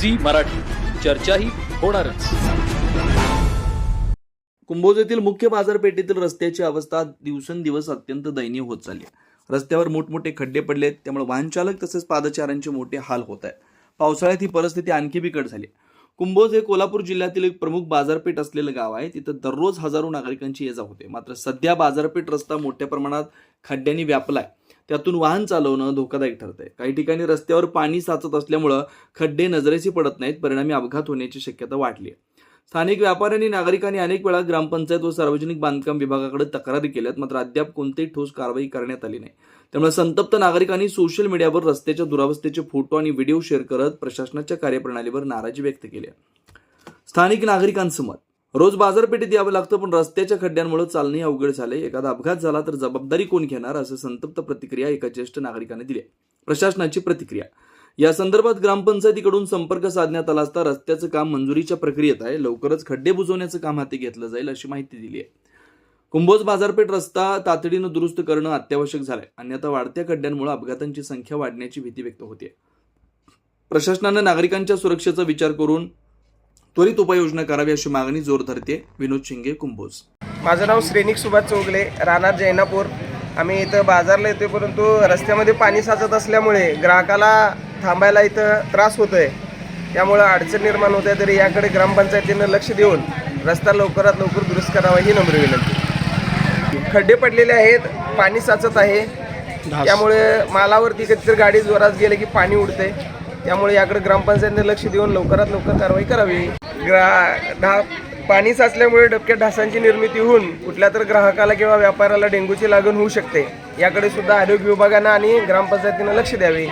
Zee Marathi. चर्चाही होणारच. कुंभोज येथील मुख्य बाजारपेठेतील रस्त्याची अवस्था दिवसेंदिवस अत्यंत दयनीय होत चालली आहे. रस्त्यावर मोठमोठे खड्डे पडलेत त्यामुळे वाहनचालक तसेच पादचाऱ्यांचे मोठे हाल होत आहेत. पावसाळ्यात ही परिस्थिती आणखी बिकट झाली कुंभोज हे कोल्हापूर जिल्ह्यातील एक प्रमुख बाजारपेठ असलेलं गाव आहे. तिथं दररोज हजारो नागरिकांची ये जा होते. मात्र सध्या बाजारपेठ रस्ता मोठ्या प्रमाणात खड्ड्यांनी व्यापला आहे. त्यातून वाहन चालवणं धोकादायक ठरतंय. काही ठिकाणी रस्त्यावर पाणी साचत असल्यामुळं खड्डे नजरेशी पडत नाहीत परिणामी अपघात होण्याची शक्यता वाढली आहे स्थानिक व्यापाऱ्यांनी नागरिकांनी अनेक वेळा ग्रामपंचायत व सार्वजनिक बांधकाम विभागाकडे तक्रारी केल्यात मात्र अद्याप कोणतीही ठोस कारवाई करण्यात आली नाही. त्यामुळे संतप्त नागरिकांनी सोशल मीडियावर रस्त्याच्या दुरावस्थेचे फोटो आणि व्हिडिओ शेअर करत प्रशासनाच्या कार्यप्रणालीवर नाराजी व्यक्त केली आहे. स्थानिक नागरिकांचं मत रोज बाजारपेठेत यावं लागतं पण रस्त्याच्या खड्ड्यांमुळे चालणे अवघड झाले एखादा अपघात झाला तर जबाबदारी कोण घेणार असं संतप्त प्रतिक्रिया एका ज्येष्ठ नागरिकाने दिली प्रशासनाची प्रतिक्रिया. या संदर्भात ग्रामपंचायतीकडून संपर्क साधण्यात आला असता रस्त्याचं काम मंजुरीच्या प्रक्रियेत आहे. लवकरच खड्डे बुजवण्याचं काम हाती घेतलं जाईल अशी माहिती दिली आहे. कुंभोज बाजारपेठ रस्ता तातडीनं दुरुस्त करणं अत्यावश्यक झालंय. अन्यथा वाढत्या खड्ड्यांमुळे अपघातांची संख्या वाढण्याची भीती व्यक्त होते प्रशासनानं नागरिकांच्या सुरक्षेचा विचार करून त्वरित उपाययोजना करावी अशी मागणी जोर धरते विनोद शिंगे कुंभोज. माझं नाव श्रेनिक सुभाष चौगले राहणार जैनापूर. आम्ही इथं बाजारला येतोय परंतु रस्त्यामध्ये पाणी साचत असल्यामुळे ग्राहकाला थांबायला इथं त्रास होतो आहे त्यामुळं अडचण निर्माण होत आहे तरी याकडे ग्रामपंचायतीनं लक्ष देऊन रस्ता लवकरात लवकर दुरुस्त करावा ही नम्र विनंती. खड्डे पडलेले आहेत पाणी साचत आहे. त्यामुळे मालावरती कधीतरी गाडी जोरात गेले की पाणी उडते त्यामुळे याकडे ग्रामपंचायतीने लक्ष देऊन लवकरात लवकर कारवाई करावी. ग्रा ढा पाणी साचल्यामुळे डबक्या ढासांची निर्मिती होऊन कुठल्या तर ग्राहकाला किंवा व्यापाऱ्याला डेंग्यूची लागण होऊ शकते. याकडे सुद्धा आरोग्य विभागानं आणि ग्रामपंचायतीनं लक्ष द्यावे.